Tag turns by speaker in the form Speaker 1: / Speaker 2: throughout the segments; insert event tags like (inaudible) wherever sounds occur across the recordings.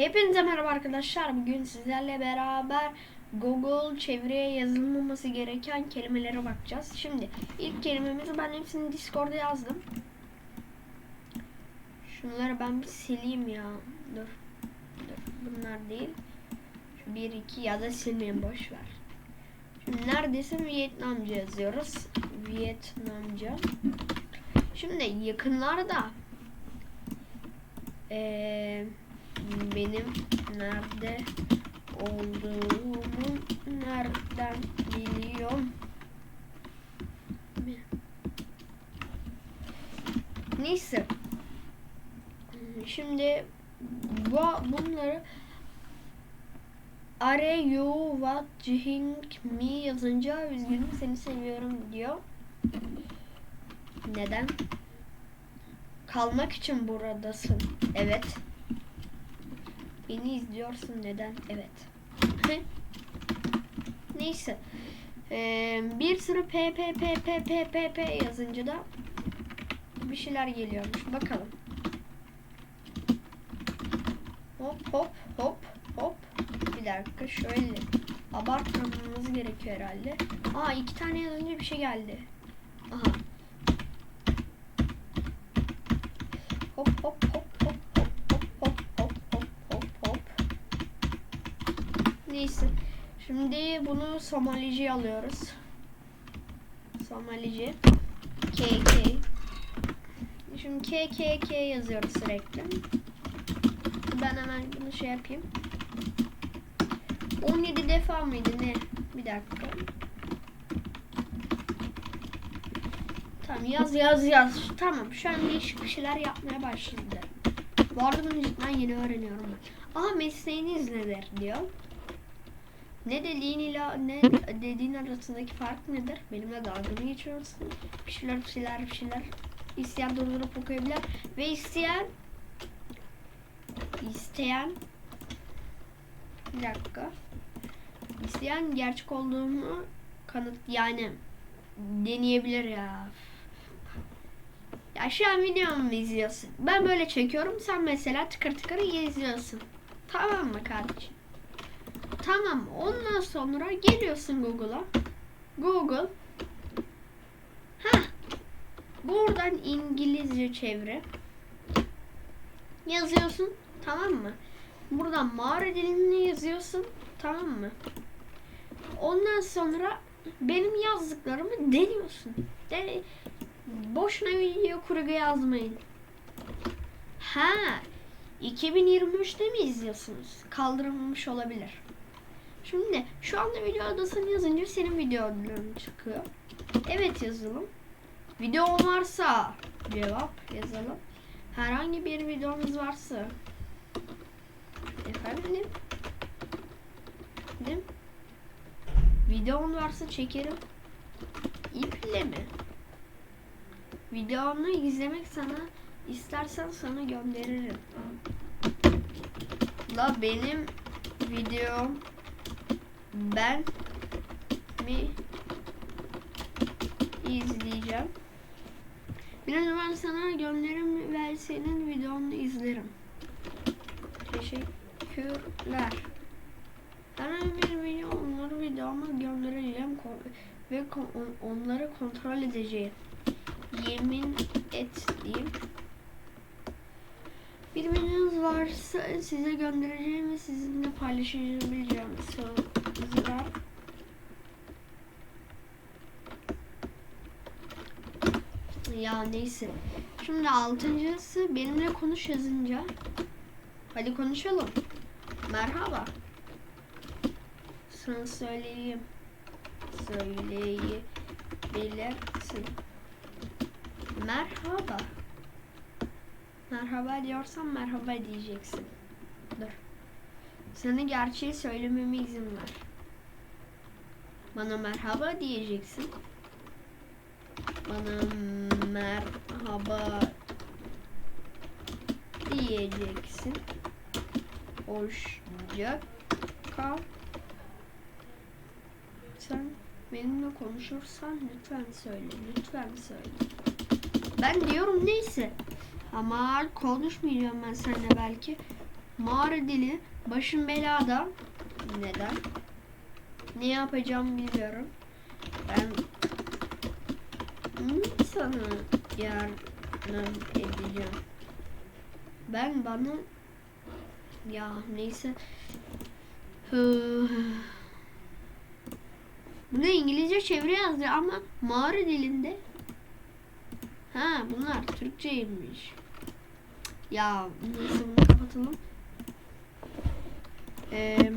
Speaker 1: Hepinize merhaba arkadaşlar. Bugün sizlerle beraber Google çevireye yazılmaması gereken kelimelere bakacağız. Şimdi ilk kelimemizi ben hepsini Discord'a yazdım. Şunları ben bir sileyim ya. Dur. Dur. Bunlar değil. Şu 1 2 ya da silmeyin boş ver. Şimdi neredeyse Vietnamca yazıyoruz. Vietnamca. Şimdi yakınlarda eee benim nerede olduğumu nereden biliyorum? Neyse. Şimdi bu bunları Are you watching me yazınca üzgünüm seni seviyorum diyor. Neden? Kalmak için buradasın. Evet. Beni izliyorsun neden? Evet. (laughs) Neyse. Ee, bir sürü p p p p p p p yazınca da bir şeyler geliyormuş. Bakalım. Hop hop hop hop. Bir dakika şöyle. Abartmamamız gerekiyor herhalde. Aa iki tane yazınca bir şey geldi. Aha. Neyse. Şimdi bunu Somalici alıyoruz. Somalici. K K. Şimdi K K K yazıyoruz sürekli. Ben hemen bunu şey yapayım. 17 defa mıydı ne? Bir dakika. Tamam yaz yaz yaz. Tamam şu an değişik bir şeyler yapmaya başladı. Bu arada bunu cidden yeni öğreniyorum. Aha mesleğiniz nedir diyor. Ne dediğin ile ne dediğin arasındaki fark nedir? Benimle dalga mı geçiyorsun? Bir şeyler bir şeyler bir şeyler. İsteyen durdurup okuyabilir. Ve isteyen isteyen bir dakika. İsteyen gerçek olduğumu kanıt yani deneyebilir ya. Ya şu an videomu izliyorsun. Ben böyle çekiyorum. Sen mesela tıkır tıkır izliyorsun. Tamam mı kardeşim? Tamam. Ondan sonra geliyorsun Google'a. Google. Ha. Buradan İngilizce çeviri. Yazıyorsun. Tamam mı? Buradan mağara dilini yazıyorsun. Tamam mı? Ondan sonra benim yazdıklarımı deniyorsun. De boşuna video kurgu yazmayın. Ha, 2023'te mi izliyorsunuz? Kaldırılmış olabilir. Şimdi şu anda video adasını yazınca senin videoların çıkıyor. Evet yazalım. Video varsa cevap yazalım. Herhangi bir videomuz varsa efendim Değil? Videon varsa çekerim. İple mi? Videonu izlemek sana istersen sana gönderirim. La benim videom ben mi izleyeceğim. Biraz ben sana gönderirim ve senin videonu izlerim. Teşekkürler. Herhangi bir video onları videoma göndereceğim ve onları kontrol edeceğim. Yemin ettiğim bir videonuz varsa size göndereceğim ve sizinle paylaşabileceğim sözler. Ya neyse. Şimdi altıncısı benimle konuş yazınca. Hadi konuşalım. Merhaba. Sana söyleyeyim. Söyleyebilirsin. Merhaba. Merhaba diyorsan merhaba diyeceksin. Dur. Sana gerçeği söylememe izin ver. Bana merhaba diyeceksin. Bana merhaba diyeceksin. Hoşça kal. Sen benimle konuşursan lütfen söyle. Lütfen söyle. Ben diyorum neyse. Ama konuşmayacağım ben seninle belki. Mağara dili. Başım belada. Neden? Ne yapacağım bilmiyorum. Ben sana yardım edeceğim. Ben bana ya neyse Hı. Bu ne İngilizce çeviri yazdı ama mağara dilinde. Ha bunlar Türkçeymiş. Ya neyse bunu kapatalım. Ee,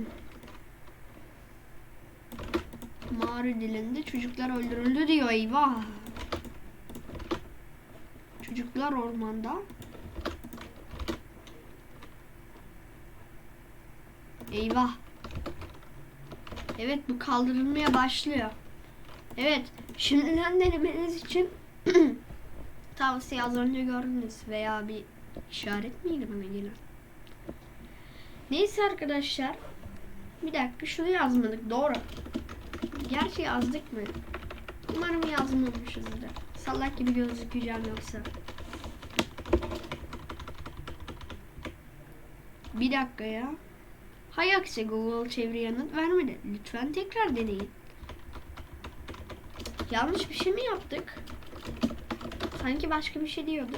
Speaker 1: mağara dilinde çocuklar öldürüldü diyor eyvah. Çocuklar ormanda. Eyvah. Evet bu kaldırılmaya başlıyor. Evet şimdiden denemeniz için (clears throat) tavsiye az önce gördünüz veya bir işaret miydi bana gelen? Neyse arkadaşlar. Bir dakika şunu yazmadık doğru. Gerçi yazdık mı? Umarım yazmamışızdır. Salak gibi gözükeceğim yoksa. Bir dakika ya. Hay aksi Google çeviri yanıt vermedi. Lütfen tekrar deneyin. Yanlış bir şey mi yaptık? Sanki başka bir şey diyordu.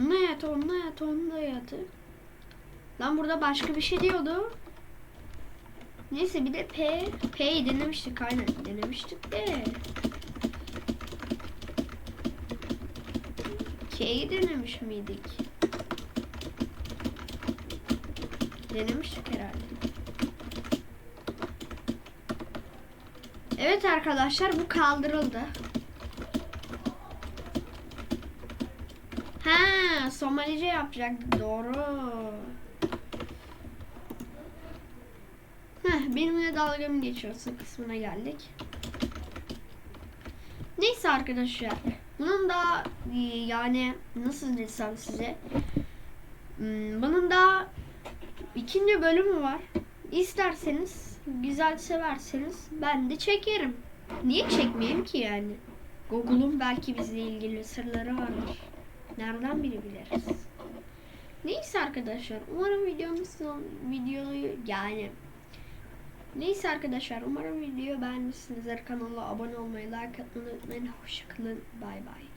Speaker 1: Onunla yat, onunla yat, onunla yatı. Lan burada başka bir şey diyordu. Neyse bir de P. P'yi denemiştik aynen. Denemiştik de. K'yi denemiş miydik? Denemiştik herhalde. Evet arkadaşlar bu kaldırıldı. Ha, Somalice yapacak. Doğru. (laughs) benimle dalga mı geçiyorsun kısmına geldik. Neyse arkadaşlar. Bunun da e, yani nasıl desem size. Hmm, Bunun da ikinci bölümü var. İsterseniz güzel severseniz ben de çekerim. Niye çekmeyeyim ki yani? Google'un belki bizle ilgili sırları vardır. Nereden biri biliriz. Neyse arkadaşlar umarım videomuz videoyu yani Neyse arkadaşlar umarım videoyu beğenmişsinizdir. Kanala abone olmayı, like atmayı unutmayın. Hoşçakalın. Bay bay.